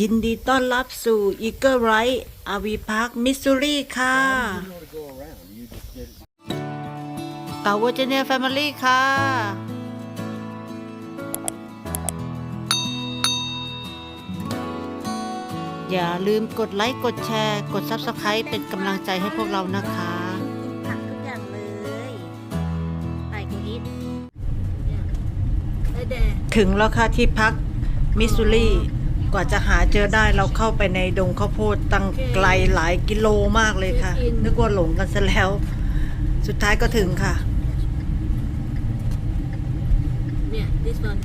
ยินดีต้อนรับสู่ Eagle Right RV Park Missouri ค่ะ You know to go around. You just did it. เต่า Virginia Family ค่ะ อย่าลืมกดไลค์ กดแชร์ กด Subscribe เป็นกำลังใจให้พวกเรานะคะผักทุกอย่างเลย ไปกูอิทเนี่ยไอแดงถึงแล้วค่ะที่พักมิสซูรี กว่าจะหาเจอได้เราเข้าไปในดงข้าวโพดตั้งไกลหลายกิโลมากเลยค่ะ นึกว่าหลงกันซะแล้ว สุดท้ายก็ถึงค่ะ เนี่ย this one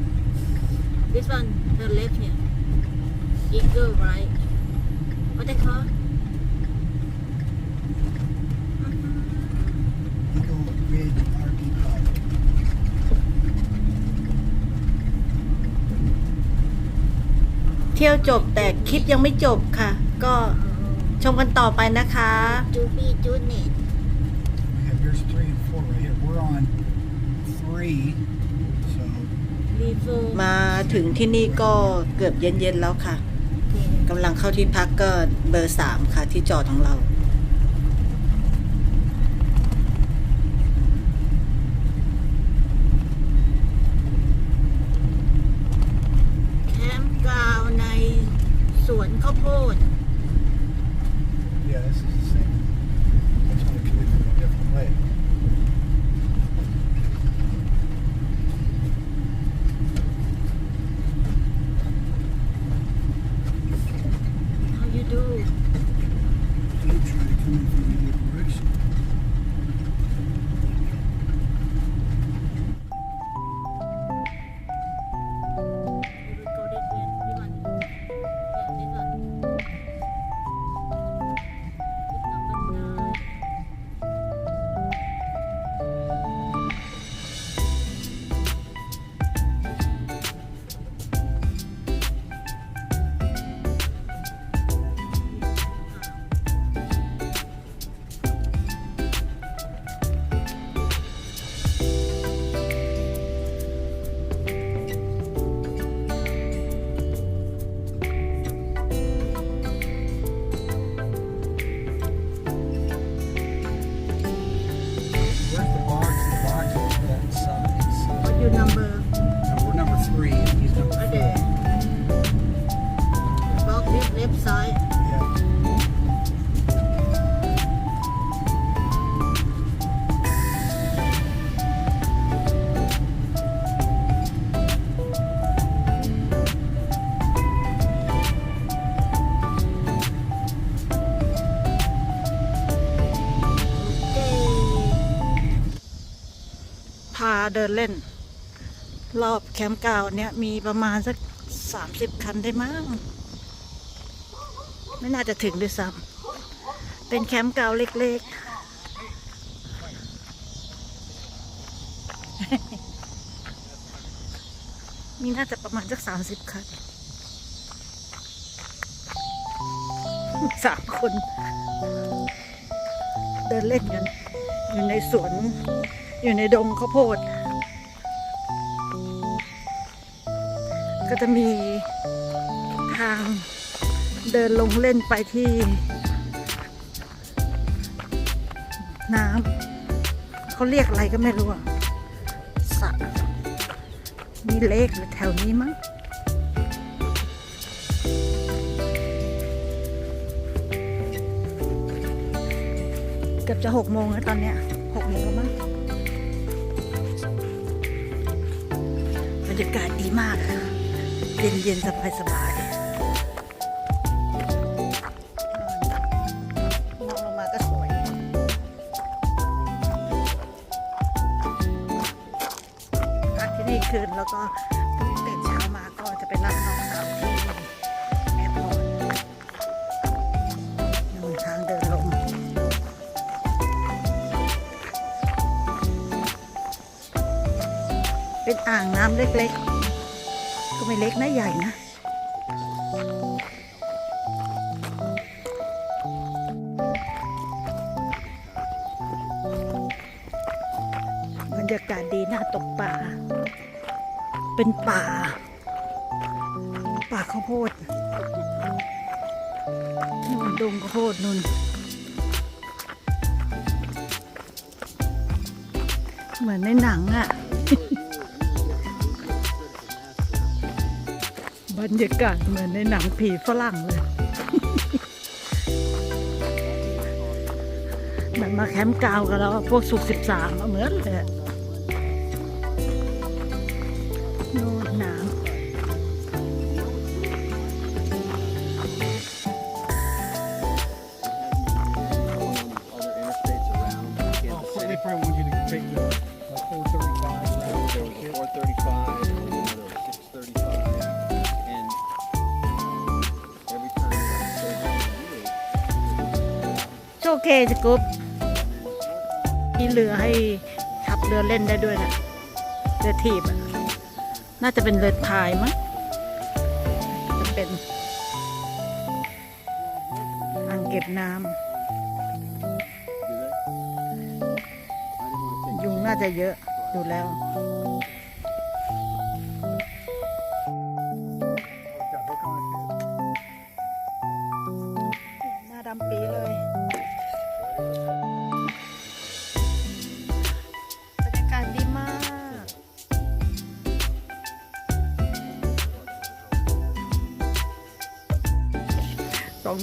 this one the left เนี่ย eagle right what they call Eagle Ridge RV Park. เที่ยวจบแต่คลิปยังไม่จบค่ะ ก็ชมกันต่อไปนะคะ จูบี้จูเน็ต We have here's three and four right here. We're on three. So รีโฟมาถึงที่นี่ก็เกือบเย็นๆแล้วค่ะกำลังเข้าที่พักก็เบอร์สามค่ะที่จอดของเรา แคมป์กราวใน สวนข้าวโพด yeah, นเล่น รอบแคมป์เก่าเนี่ยมีประมาณสักสามสิบคันได้มั้งไม่น่าจะถึงด้วยซ้ำเป็นแคมป์เก่าเล็กๆ มีน่าจะประมาณสักสามสิบคันสามคน เดินเล่นกัน อยู่ในสวน อยู่ในดงข้าวโพด ก็จะมีทางเดินลงเล่นไปที่น้ำเขาเรียกอะไรก็ไม่รู้สระมีเลกหรือแถวนี้มั้งเกือบจะหกโมงแล้วตอนเนี้ยหกโมงแล้วมั้งบรรยากาศดีมากอะ เย็นเย็นสบายสบายมองลงมาก็สวย พักที่นี่คืนแล้วก็ตื่นเช้ามาก็จะไปรับน้องสาวที่แอร์พอร์ตนู่นทางเดินลงเป็นอ่างน้ำเล็กๆก็ ไม่เล็กนะใหญ่นะบรรยากาศดีน่าตกปลาเป็นป่า ป่าข้าวโพดนู่นดงข้าวโพดนู่นเหมือนในหนังอะ บรรยากาศเหมือนในหนังผีฝรั่งเลยมันมาแคมป์กาวกันแล้ว พวกสุกสิบสามเหมือนเลย เคสกุ๊ปมีเรือให้ขับเรือเล่นได้ด้วยนะเรือถีบอะน่าจะเป็นเรือพายมั้งจะเป็นอ่างเก็บน้ำยุงน่าจะเยอะดูแล้ว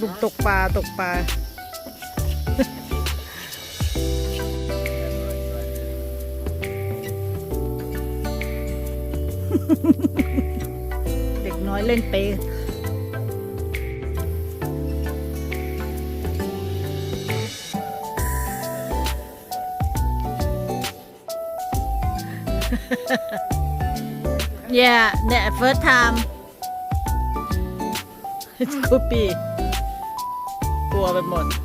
สองลุมตกปลาตกปลาเด็กน้อยเล่นเป Yeah, the first time. It could be. กลั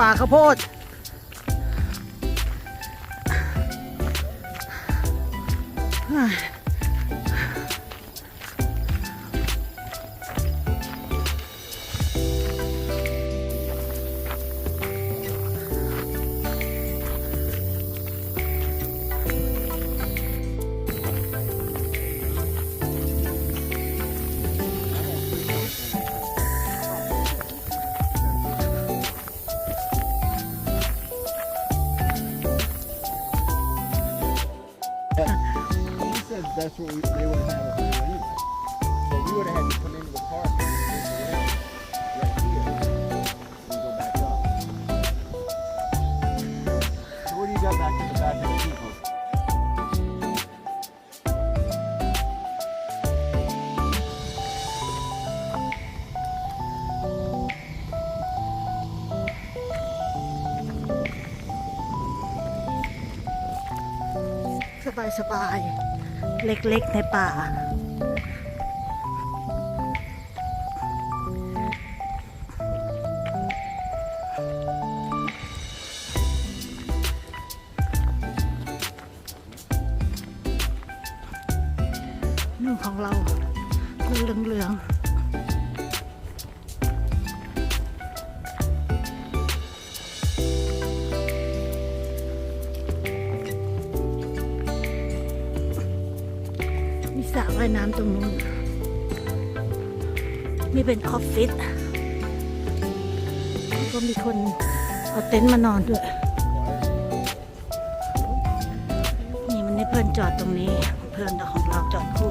ป่าข้าวโพด that's what we, they would have had us do anyway. So we would have had to come into the park and around right here and go back up. So what do you got back to the back of the people? Bye-bye. เล็กๆในป่าายน้ำตรงนู้นนี่เป็นออฟฟิศก็มีคนเอาเต็นท์มานอนด้วย นี่มันได้เพื่อนจอดตรงนี้ เพื่อนของเราจอดคู่